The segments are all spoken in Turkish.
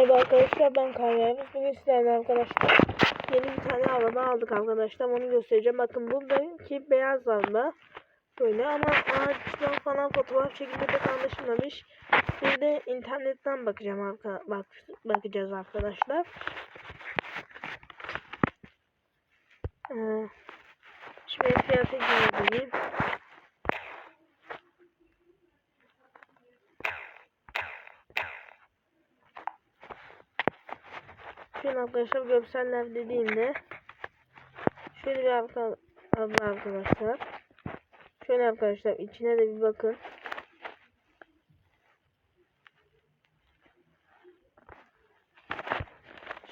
Merhaba arkadaşlar ben Kayra. Bugün sizlerle arkadaşlar yeni bir tane araba aldık arkadaşlar. Onu göstereceğim. Bakın buradaki beyaz araba. Böyle ama ağaçtan falan fotoğraf çekilme pek anlaşılmamış. Bir de internetten bakacağım arka, bak, bakacağız arkadaşlar. Ee, şimdi fiyatı gireyim. Şöyle arkadaşlar görseller dediğimde şöyle bir arka, arkadaşlar. Şöyle arkadaşlar içine de bir bakın.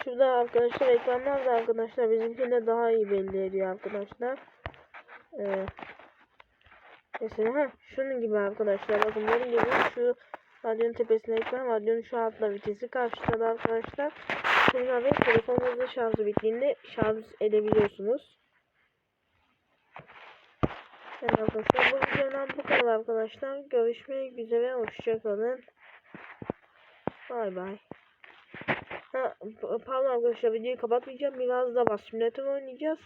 Şurada arkadaşlar ekranlar da arkadaşlar bizimkinde daha iyi belli ediyor arkadaşlar. Ee, mesela ha şunun gibi arkadaşlar bakın benim gibi şu radyonun tepesinde ekran radyonun şu altta vitesi karşıda da arkadaşlar. Sonra ve telefonunuzun şarjı bittiğinde şarj edebiliyorsunuz. Evet arkadaşlar bu videodan bu kadar arkadaşlar. Görüşmek üzere hoşçakalın. Bay bay. Ha, pardon arkadaşlar videoyu kapatmayacağım. Biraz da bas oynayacağız.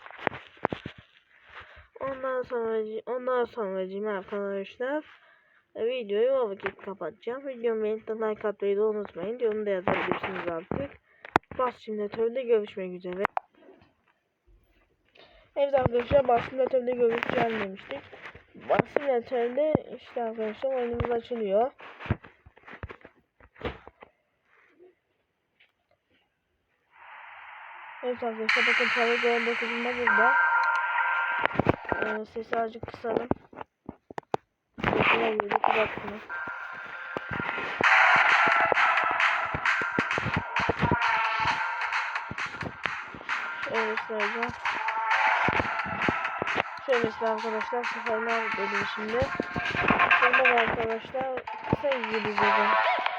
Ondan sonra ondan sonra arkadaşlar videoyu o vakit kapatacağım. Videomu beğenip like atmayı da unutmayın. Yorumda yazabilirsiniz artık. Bas simülatörde görüşmek üzere. Evet arkadaşlar bas simülatörde görüşeceğim demiştik. Bas simülatörde işte arkadaşlar oyunumuz açılıyor. Evet arkadaşlar bakın Paragon 9'unda burada. Ee, sesi azıcık kısalım. Sesine göre kulaksınız. Şöyle söyleyeceğim. Şöyle işte arkadaşlar seferler dedim şimdi. Da arkadaşlar kısa izleyeceğim.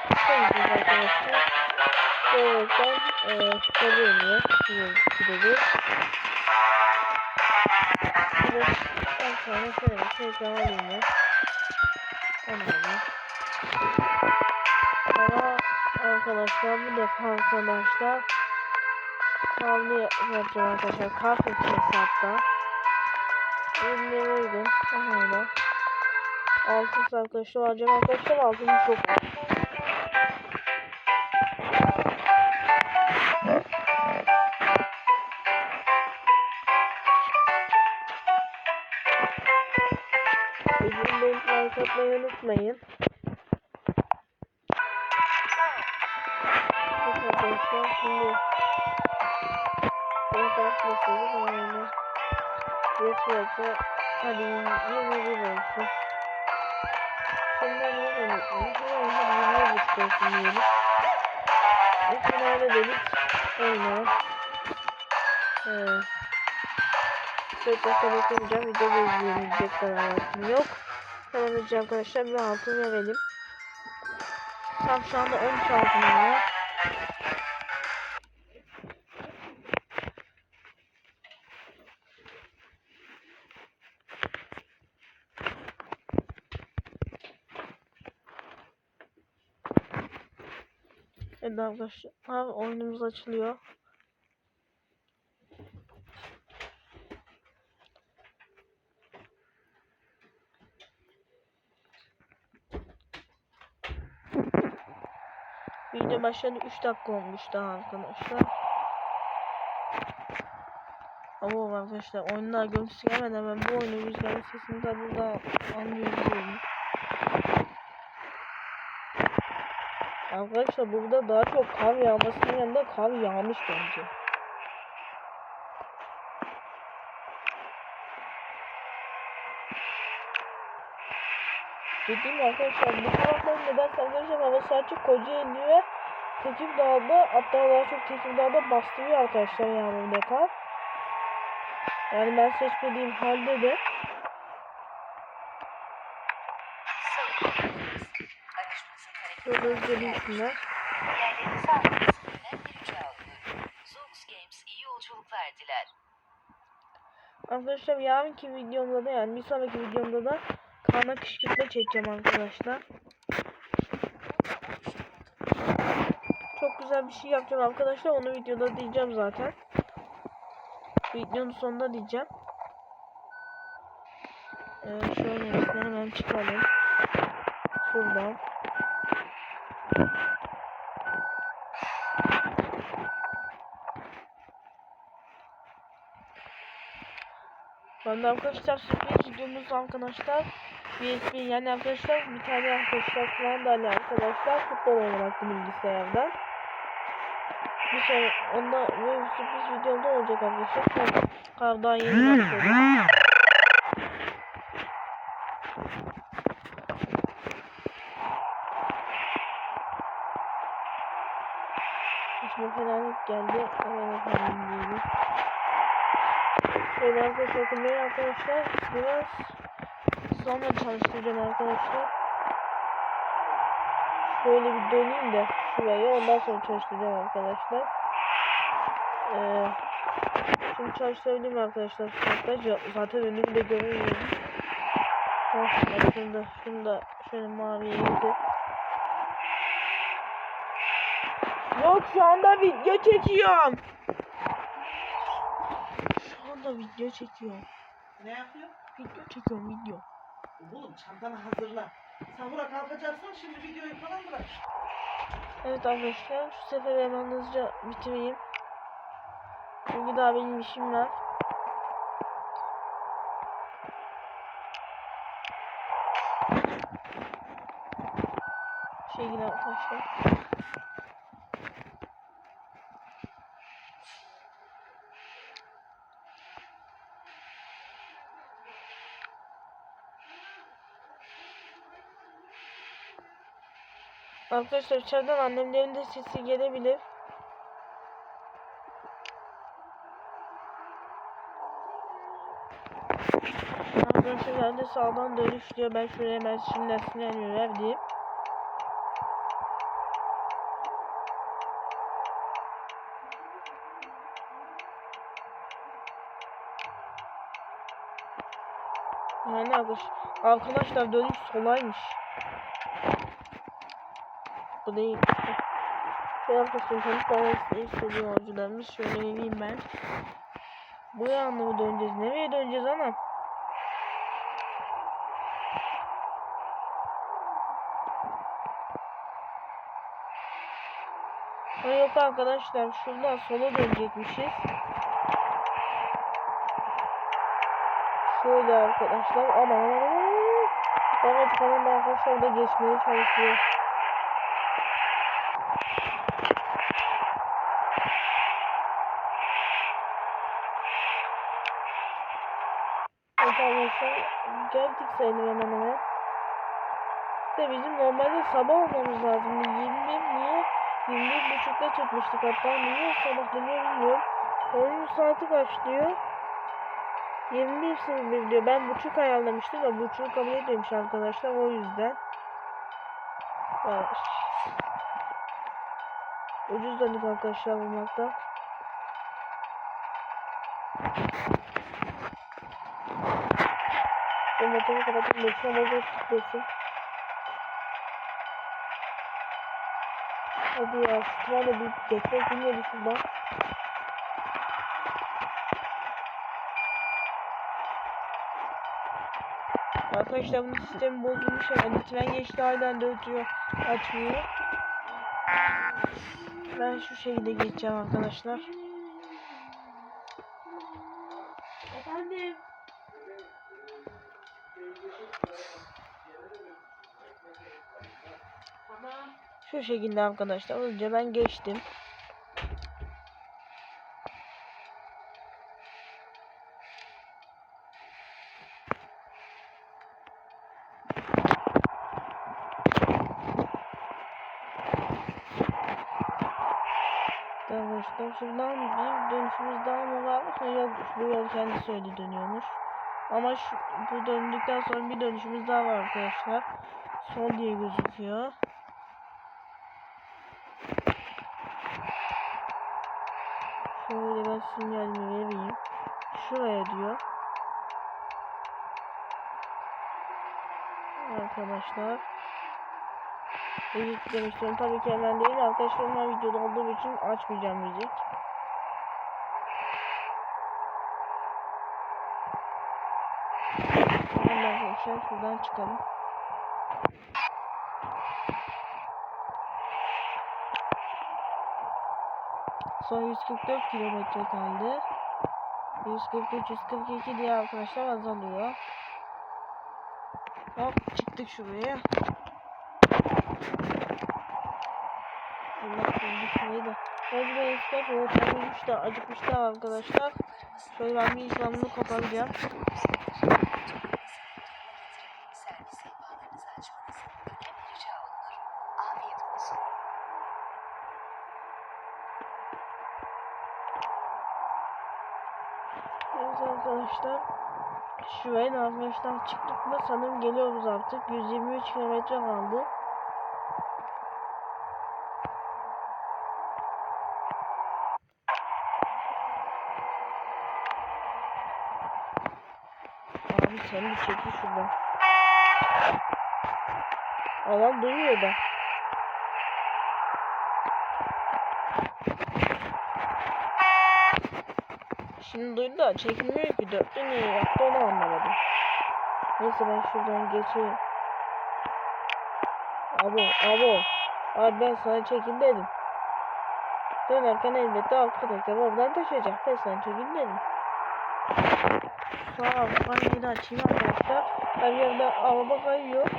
Kısa izleyeceğiz arkadaşlar. Böylelikle eee kitabı iniyor. Kitabı. Evet. En sonra şöyle tekrar alayım. Anladım. Ama arkadaşlar bu defa arkadaşlar Kavli yapacağım arkadaşlar. Kart yapacağız hatta. Ürünleriydim. Aha öyle. Altın arkadaşlar alacağım arkadaşlar. Altın çok var. Dakika bekleyeceğim. Video da izleyebilecek kadar vaktim yok. Hemen önce arkadaşlar bir altın verelim. Tam şu anda 13 altınım var. Evet arkadaşlar oyunumuz açılıyor. Video başladı 3 dakika olmuş daha arkadaşlar. Ama arkadaşlar oyunlar görüntüsü gelmeden ben bu oyunu rüzgarın sesini de burada anlıyorum. Arkadaşlar burada daha çok kar yağmasının yanında kar yağmış bence. Dediğim arkadaşlar bu tarafların nedense arkadaşlar hava sadece Kocaeli ve Tekirdağ'da hatta daha çok Tekirdağ'da bastırıyor arkadaşlar yağmur ne kar. Yani ben seçmediğim halde de iyi yolculuklar diler. Arkadaşlar yarınki videomda da yani bir sonraki videomda da kana kışkırtma çekeceğim arkadaşlar. Çok güzel bir şey yapacağım arkadaşlar. Onu videoda diyeceğim zaten. Videonun sonunda diyeceğim. Ee, şöyle hemen çıkalım. Şuradan. Ben de arkadaşlar sürpriz videomuz arkadaşlar. USB yani arkadaşlar bir tane arkadaşlar falan da hani arkadaşlar futbol oynamak bilgisayarda. Şey onda bu sürpriz videomda olacak arkadaşlar. Kar, kardan yeni başladı. Hiçbir fenalık geldi. Hemen efendim diyelim. Şöyle arkadaşlar okumaya arkadaşlar biraz sonra çalıştıracağım arkadaşlar. Şöyle bir döneyim de şurayı ondan sonra çalıştıracağım arkadaşlar. Ee, şimdi çalıştırabilirim arkadaşlar. Zaten önümü de göremiyorum. Oh, bak şunu da, şunu da şöyle maviye yedi. Yok şu anda video çekiyorum. Şu anda video çekiyorum. Ne yapıyor? Video çekiyorum video. Oğlum çantanı hazırla. Sahura kalkacaksın şimdi videoyu falan bırak. Evet arkadaşlar şu sefer hemen hızlıca bitireyim. Çünkü daha benim işim var. Şekil arkadaşlar. Arkadaşlar içeriden annemlerin de sesi gelebilir. Arkadaşlar ben de sağdan dönüş diyor. Ben şuraya hemen şimdiden sinyal verdim. Yani arkadaş, arkadaşlar dönüş solaymış. Bu değil. Şey arkadaşlar tanesi istediği yolcularımız. Şöyle vereyim ben. Bu yanına mı döneceğiz? Nereye döneceğiz anam? Ha yok arkadaşlar şuradan sola dönecekmişiz. Şöyle arkadaşlar ama Evet falan arkadaşlar da geçmeye çalışıyor. Evet arkadaşlar geldik sayılır hemen hemen. De bizim normalde sabah olmamız lazım. 21 niye? 21 buçukta çıkmıştık hatta. Niye sabah deniyor bilmiyorum. Oyun saati kaç diyor? 21.01 diyor. Ben buçuk ayarlamıştım da buçuğu kabul etmemiş arkadaşlar. O yüzden. Yavaş. Ucuz döndük arkadaşlar bulmakta. Şu motoru kapatayım. Boşuna motor tutmasın. Hadi ya de bir geçmek bilmiyordu şuradan. Arkadaşlar bunun sistemi bozulmuş herhalde. Tren geçti hala da ötüyor. Açmıyor. Ben şu şekilde geçeceğim arkadaşlar. Şekilde arkadaşlar. Önce ben geçtim. Arkadaşlar şuradan bir dönüşümüz daha mı var? Ha, Yok bu yol kendisi öyle dönüyormuş. Ama şu, bu döndükten sonra bir dönüşümüz daha var arkadaşlar. Sol diye gözüküyor. Şöyle ben sinyalimi vereyim. Şuraya diyor. Arkadaşlar. Müzik demiştim. Tabii ki hemen değil. Arkadaşlarımla videoda olduğum için açmayacağım müzik. Hemen arkadaşlar şuradan çıkalım. Son 144 kilometre kaldı. 143, 142 diye arkadaşlar azalıyor. Hop çıktık şuraya. Allah korudu şurayı da. Gözde Yusuf o tanımış da acıkmış da arkadaşlar. Şöyle ben bir İslam'ını koparacağım. Şuraya arkadaşlar çıktık mı sanırım geliyoruz artık. 123 kilometre kaldı. Abi sen bir çekil şuradan. Adam duruyor da. Şimdi duydu da çekilmiyor ki. Dörtte niye yaptı onu anlamadım. Neyse ben şuradan geçeyim. Abo abo. Abi ben sana çekil dedim. Dönerken elbette arka teker oradan taşıyacak. Ben sana çekil dedim. Sağ ol. Ben de açayım arkadaşlar. Her yerde araba kayıyor.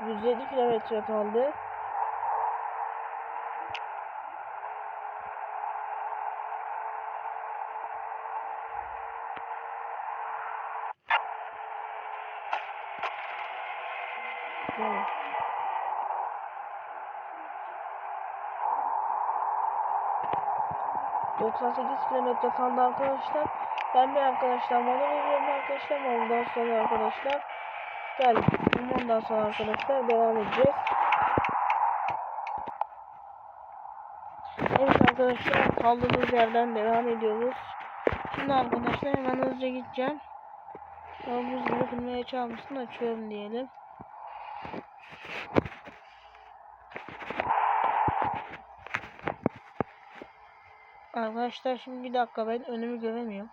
...107 kilometre kaldı. Evet. ...98 kilometre kaldı arkadaşlar. Ben bir arkadaşlar mola veriyorum arkadaşlar. Ondan sonra arkadaşlar... ...geldim. Ondan sonra arkadaşlar devam edeceğiz. Evet arkadaşlar kaldığımız yerden devam ediyoruz. Şimdi arkadaşlar hemen hızlıca gideceğim. Buz gibi kırmaya çalmışsın açıyorum diyelim. Arkadaşlar şimdi bir dakika ben önümü göremiyorum.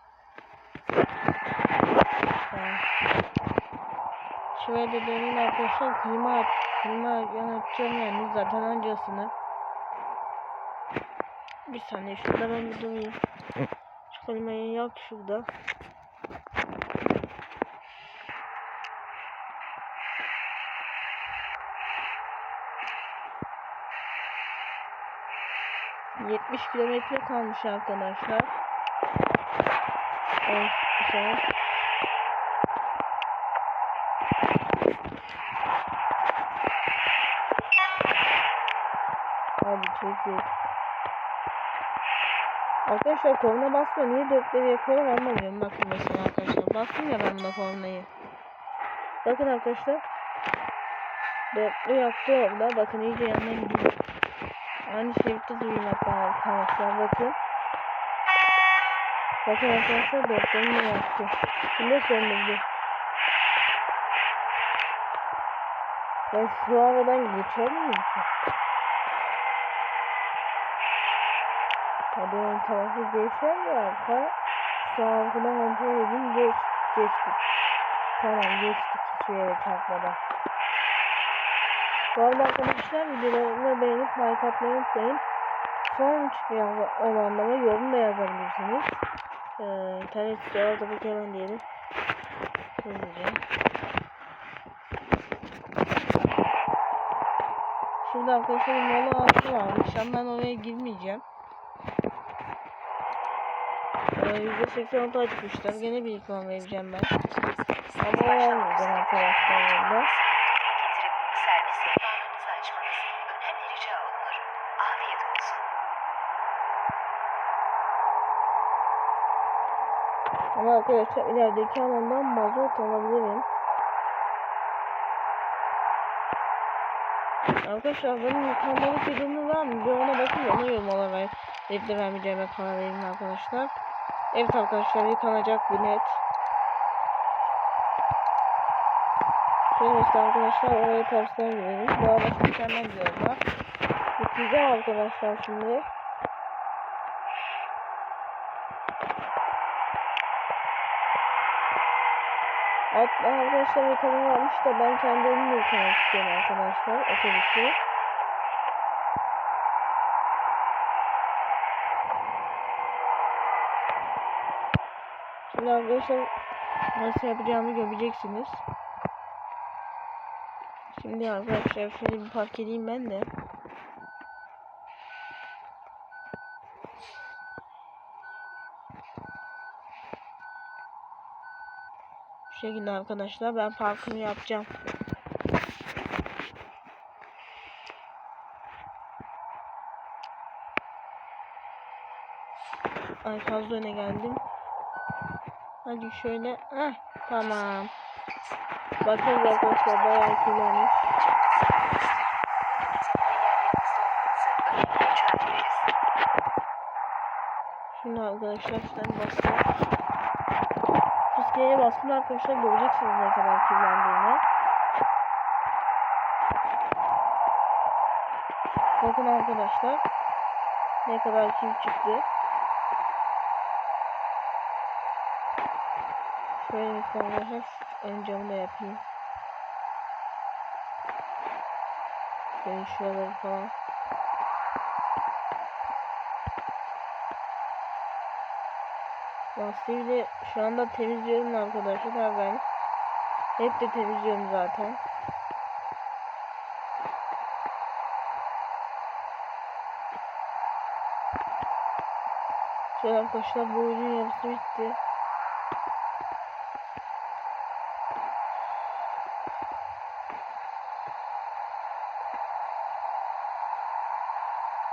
Şöyle de döneyim arkadaşlar klima klima yanatacağım yani zaten ancasını. Bir saniye şurada ben bir durayım. Şu klimayı yak şurada. Yetmiş kilometre kalmış arkadaşlar. Evet, güzel. Abi çok iyi. Arkadaşlar korna basma niye dörtleri yapıyorum anlamıyorum. Bakın mesela arkadaşlar. Bastım ya ben buna kornayı. Bakın arkadaşlar. Dörtlü yaptı orada. Bakın iyice yanına gidiyor. Aynı şekilde hatta arkadaşlar. Bakın. Bakın arkadaşlar dörtlerini de yaptı. Şimdi söndürdü. Ben şu aradan geçer miyim ki? Hadi ön tarafı geçer mi arka? An arkadan kontrol edin geç, geçtik. Tamam geçtik hiçbir yere çarpmadan. Bu arada arkadaşlar videolarımı beğenip like atmayı unutmayın. Son olanlara yorum da yazabilirsiniz. Ee, internet siteleri tabii ki hemen diyelim. Hızlıca. Şimdi arkadaşlar mola altı varmış ama ben oraya girmeyeceğim. Ee, %86 açmışlar. Gene bir ikon vereceğim ben. Ama olmayacağım arkadaşlar burada. Ama arkadaşlar ilerideki alandan mazot alabilirim. Arkadaşlar benim yıkanmalık videomu var mı? Bir ona bakın ona yorum olarak verip de vermeyeceğime karar verin arkadaşlar. Evet arkadaşlar yıkanacak bu net. Şöyle arkadaşlar oraya tersten girelim. Bu arada mükemmel bir yol var. Bitireceğim arkadaşlar şimdi. Hatta arkadaşlar yıkama varmış da ben kendi elimle yıkamak istiyorum arkadaşlar otobüsü. Şimdi arkadaşlar nasıl yapacağımı göreceksiniz. Şimdi arkadaşlar şöyle bir park edeyim ben de. Şekilde arkadaşlar ben parkımı yapacağım. Ay fazla öne geldim. Hadi şöyle. Heh, tamam. Bakın arkadaşlar bayağı kirlenmiş. Şimdi arkadaşlar şuradan basacağım. Fiskeye bastım arkadaşlar göreceksiniz ne kadar kirlendiğini. Bakın arkadaşlar ne kadar kir çıktı. Şöyle mesela ön camı da yapayım. Şöyle şuraları falan. Lastiği de şu anda temizliyorum arkadaşlar ben. Hep de temizliyorum zaten. Şöyle arkadaşlar bu oyunun yarısı bitti.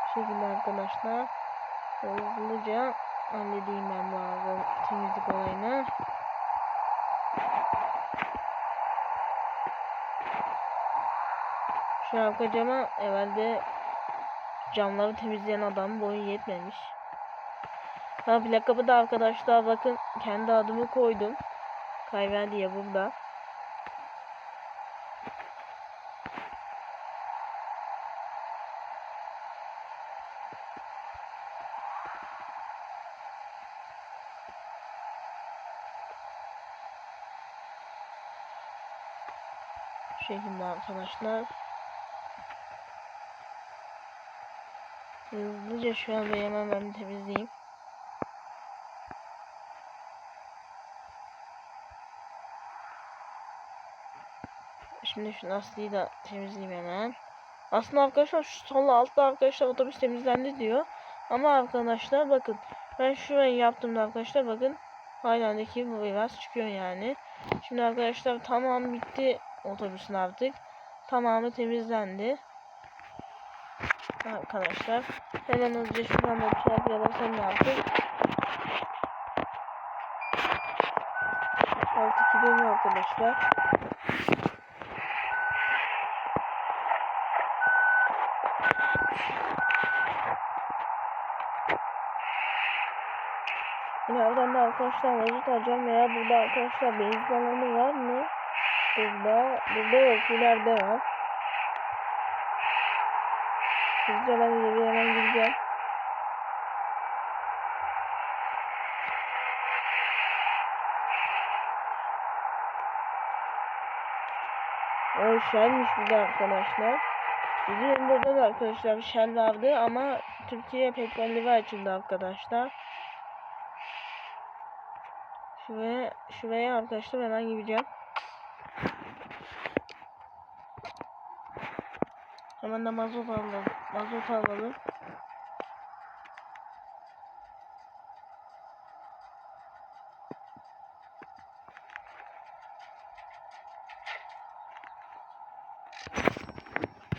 Bu şekilde arkadaşlar hızlıca halledeyim ben bazı temizlik olayını. Şu arka cama evvelde camları temizleyen adam boyu yetmemiş. Ha plakabı da arkadaşlar bakın kendi adımı koydum. Kayver diye burada. Şekilde arkadaşlar. Hızlıca anda hemen ben temizleyeyim. Şimdi şu lastiği de temizleyeyim hemen. Aslında arkadaşlar şu sol altta arkadaşlar otobüs temizlendi diyor. Ama arkadaşlar bakın ben şurayı yaptığımda arkadaşlar bakın halandaki bu biraz çıkıyor yani. Şimdi arkadaşlar tamam bitti otobüsün artık. Tamamı temizlendi. Arkadaşlar hemen hızlıca şuradan da bir şey yalasam artık. Artık gidelim arkadaşlar. İleriden de arkadaşlar mazot alacağım veya burada arkadaşlar benzin alanı var mı? Burada, burada yok ileride var. Hızlıca ben ileri hemen gideceğim. O Shell'miş burada arkadaşlar. Bizim burada da arkadaşlar Shell vardı ama Türkiye petrolleri açıldı arkadaşlar. Şuraya, şuraya arkadaşlar hemen gideceğim. Hemen de mazot alalım. Mazot alalım.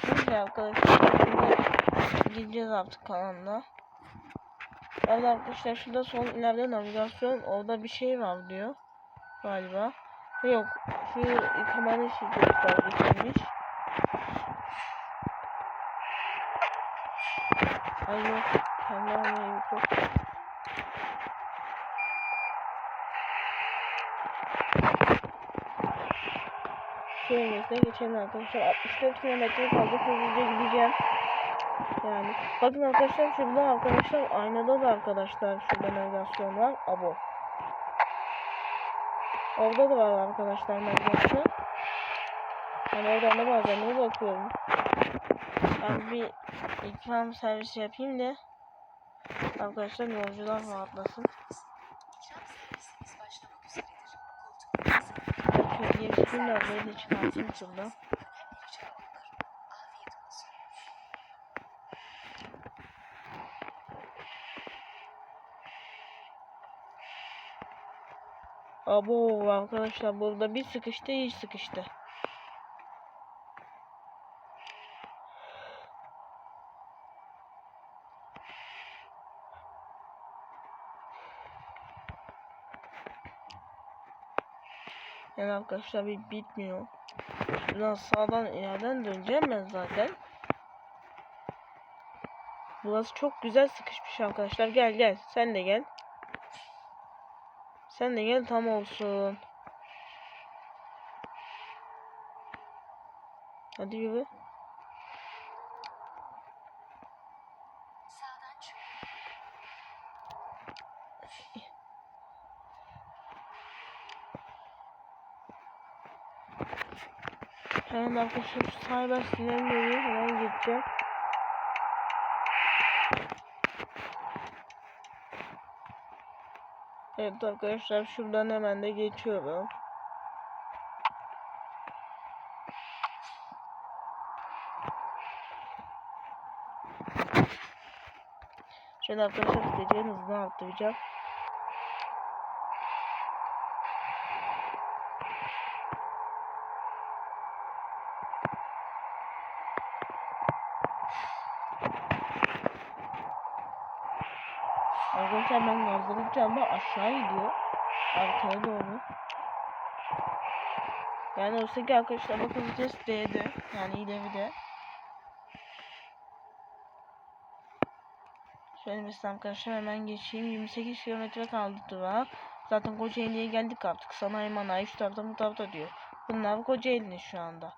Neyse arkadaşlar şimdi gideceğiz artık kanalına. Evet arkadaşlar şurada sol ileride navigasyon orada bir şey var diyor. Galiba. Yok şu yıkamanın şey göstermiş. Yok. Kendi almayı yok. seviyesine geçelim arkadaşlar. 64 kilometre kaldı. Hızlıca gideceğim. Yani bakın arkadaşlar şurada arkadaşlar aynada da arkadaşlar şurada navigasyon var. Abo. Orada da var arkadaşlar navigasyon. Ben oradan da bazen bakıyorum. Ben bir ikram servisi yapayım da arkadaşlar yolcular rahatlasın. Şöyle geçeyim de arabayı da çıkartayım şuradan. Abo arkadaşlar burada bir sıkıştı hiç sıkıştı. Yani arkadaşlar bir bitmiyor. Biraz sağdan ileriden döneceğim ben zaten. Burası çok güzel sıkışmış arkadaşlar. Gel gel. Sen de gel. Sen de gel tam olsun. Hadi yürü. Hemen arkadaşlar şu cyber sinirleri hemen geçeceğim. Evet arkadaşlar şuradan hemen de geçiyorum. Şöyle arkadaşlar isteyeceğin hızını arttıracağım. Arkadaşlar ben gazdırınca ama aşağı gidiyor. Arkaya doğru. Yani oysa ki arkadaşlar bakın vites D'de. Yani ileride. Mesela arkadaşlar hemen geçeyim. 28 kilometre kaldı durağa. Zaten Kocaeli'ye geldik artık. Sanayi manayi şu tarafta bu tarafta diyor. Bunlar Kocaeli'nin şu anda.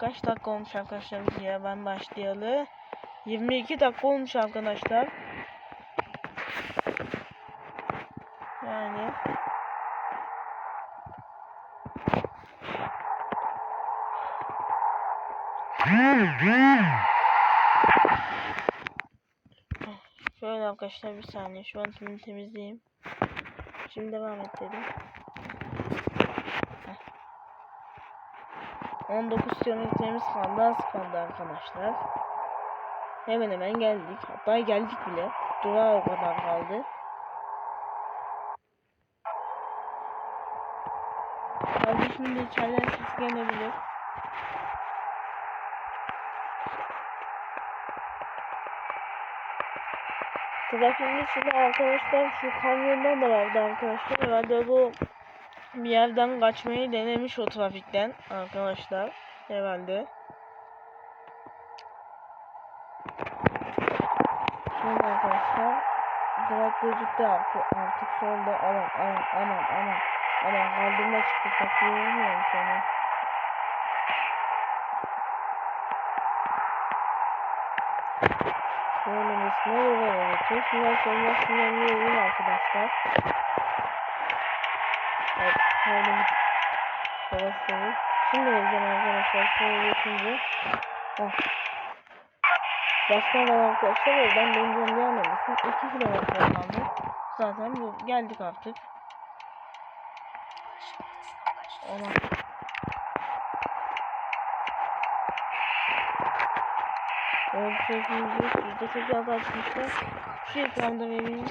Kaç dakika olmuş arkadaşlar videoya ben başlayalı. 22 dakika olmuş arkadaşlar. Yani şöyle arkadaşlar bir saniye şu an tümünü temizleyeyim. Şimdi devam et dedim. Heh. 19 kilometremiz kaldı az kaldı arkadaşlar. Hemen hemen geldik. Hatta geldik bile. Durağa o kadar kaldı. Kardeşimin de içeriden sesi gelebilir. Trafiğin içinde arkadaşlar şu kamyondan da vardı arkadaşlar. Herhalde bu bir yerden kaçmayı denemiş o trafikten arkadaşlar. Herhalde. Şöyle arkadaşlar. Durak gözüktü artık, artık solda. Aman aman aman aman. Aman kaldırma çıktı. Takıyorum seni. Söylemesine göre geçiyor. Şundan sonra sinirliyim arkadaşlar. Evet, Babası Şimdi vereceğim arkadaşlar. Şöyle geçince. Başka var arkadaşlar. Oradan diye anlamışsın. 2 kilometre kaldı. Zaten geldik artık. Ona. Evet, sözümüzü yüzde sekiz azaltmışlar. Şu ekranda vereyim.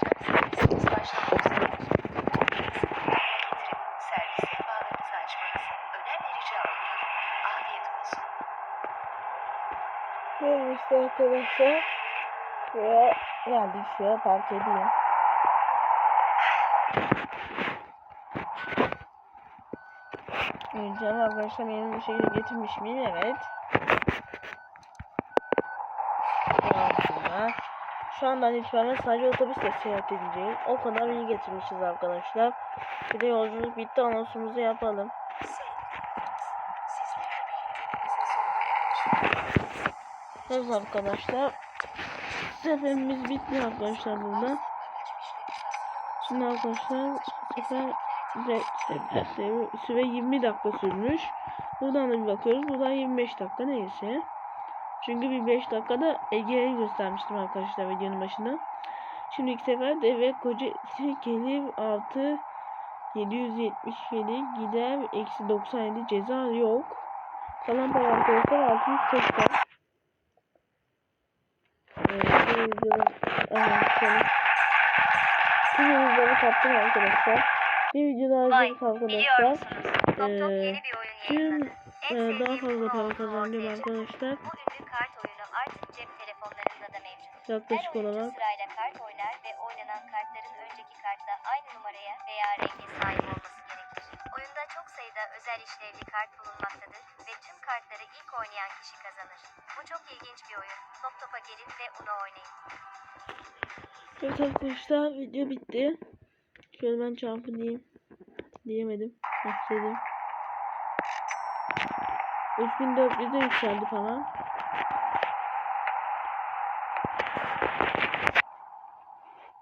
İşte arkadaşlar. Şuraya geldik. Şuraya park edeyim. Canım arkadaşlar benim bu şekilde getirmiş miyim? Evet. Şu şu andan itibaren sadece otobüsle seyahat edeceğim. O kadar iyi getirmişiz arkadaşlar. Bir de yolculuk bitti anonsumuzu yapalım. Evet arkadaşlar. Seferimiz bitti arkadaşlar burada. Şimdi arkadaşlar sefer süre 20 dakika sürmüş. Buradan da bir bakıyoruz. Buradan 25 dakika neyse. Çünkü bir 5 dakikada Ege'ye göstermiştim arkadaşlar videonun başında. Şimdi ilk sefer de ve koca gelir artı 777 gider eksi 97 ceza yok. Kalan para arkadaşlar 680. Evet, şöyle. Tüm videoları kaptım arkadaşlar. Bir Vay, harcadık biliyor arkadaşlar. Ee, bir Tüm e, daha fazla para kazanıyorum arkadaşlar. Yaklaşık olarak sahip olması gerekir. Oyunda çok sayıda özel işlevli kart bulunmaktadır kartları ilk oynayan kişi kazanır. Bu çok ilginç bir oyun. Top topa gelin ve Uno oynayın. Evet arkadaşlar video bitti. Şöyle ben çarpı diyeyim. Diyemedim. Bak dedim. 3400'e yükseldi falan.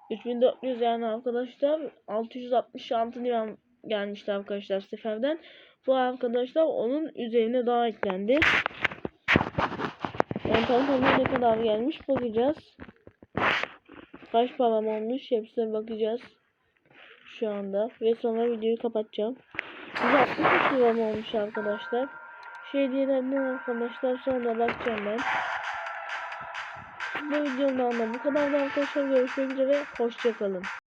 ...3400 yani arkadaşlar... ...666 lira gelmişti arkadaşlar seferden. Bu arkadaşlar onun üzerine daha eklendi. Yani tam tamına ne kadar gelmiş bakacağız. Kaç param olmuş hepsine bakacağız. Şu anda. Ve sonra videoyu kapatacağım. 163 liram olmuş arkadaşlar. Şu hediyelerden arkadaşlar sonra bakacağım ben. Bu videomdan da bu kadar arkadaşlar. Görüşmek üzere. Hoşçakalın.